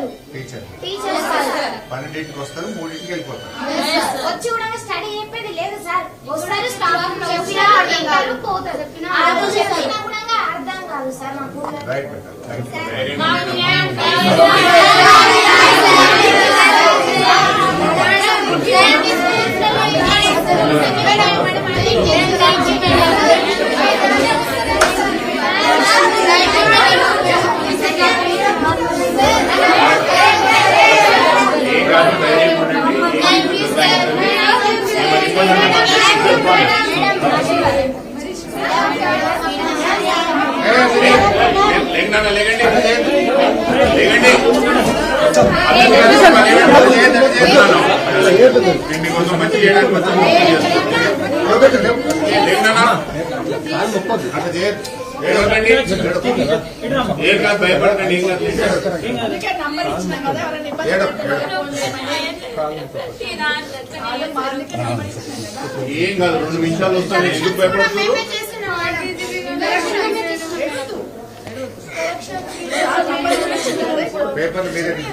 వస్తారు teacher teachers పన్నెండింటికి వస్తారు మూడింటికి వెళ్ళిపోతారు వచ్చి కూడా స్టడీ చెప్పేది లేదు సార్ వస్తారు స్టాఫ్ చెప్పినా వింటారు పోతారు అర్థం చెప్పినా కూడా అర్థం కాదు సార్ మాకు రైట్ బెటర్ థ్యాంక్ యూ ఏం కాదు ధైర్యం ఉండండి ఏమైనా ఇబ్బంది ఉంటే మాకు చెప్పండి. లేకనా లేకండి. లేకండి. ఇంటి మంచి చేయడానికి మొత్తం అట్లా చేయొద్దు ఏం కాదు భయపడకండి ఏం కాదు ఏం కాదు రెండు నిమిషాలు వస్తాను. ఎందుకు భయపడుతున్నారు పేపర్లు మీరే తీసుకుంటారా పేపర్ కలెక్షన్ నోట్స్ కలెక్షన్ ప్రతి ఒక్కటి అన్ని మేము చేస్తాం మేము.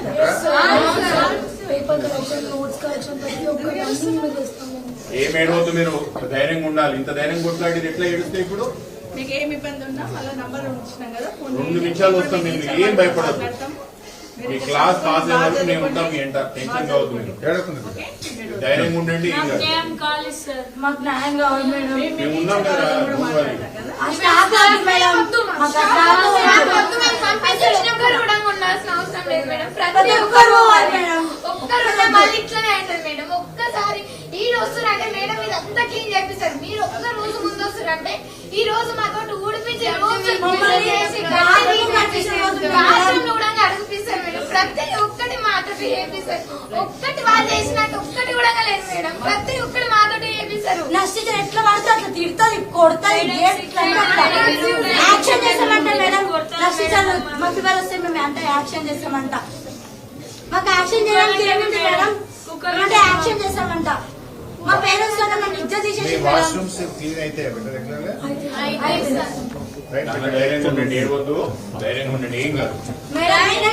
ఏం ఏడవద్దు మీరు ధైర్యంగా ఉండాలి. ఇంత ధైర్యం కొట్లాడి ఎట్లా ఏడుస్తే ఇప్పుడు? రెండు. నిమిషాలు వస్తాం మేము ఏం. మీరు మీ క్లాస్ పాస్ అయ్యే వరకు బాధ్యత మేము ఉంటాం మీ ఎంట టెన్షన్ కావద్దు మీరు? మీరు ధైర్యంగా ఉండండి. మేము ఉన్నాం కదా మేడం. ప్రతి ఒక్కరు. ఒక్కరు ఉంటే మళ్ళీ ఇట్లనే అవుతుంది మేడం. ఒక్కసారి ఈ రోజు అంటే మేడం ఇదంతా క్లీన్ చేపిస్తారు. మీరు ఒక్క రోజు ముందు వస్తారంటే ఈ రోజు మాతో ఊడిపించి కూడా అడుగుపిస్తారు మేడం. ప్రతి ఒక్కటి మాతో చేపిస్తారు. ఒక్కటి వాళ్ళు చేసినట్టు ఒక్కటి కూడా లేదు మేడం. ప్రతి ఒక్కటి మాతో చేపిస్తారు. నర్సింగ్ ఎట్లా పడితే అట్లా తిడుతుంది కొడుతుంది గేట్ ఇట్లా అంటే అట్లా. యాక్షన్ చేస్తామంట మేడం నర్సింగ్ మాకు ఇవాళ వస్తే మేము అంటే యాక్షన్ చేస్తామంట. మాకు యాక్షన్ చేయడానికి ఏముంది మేడం? అంటే యాక్షన్ చేస్తామంట. మా పేరెంట్స్ మేము ఇజ్జత్ మీ తీసేసి నాన్న ధైర్యంగా ఉండండి. ఏడవద్దు ధైర్యంగా ఉండండి. ఏం కాదు. మేడం అందరూ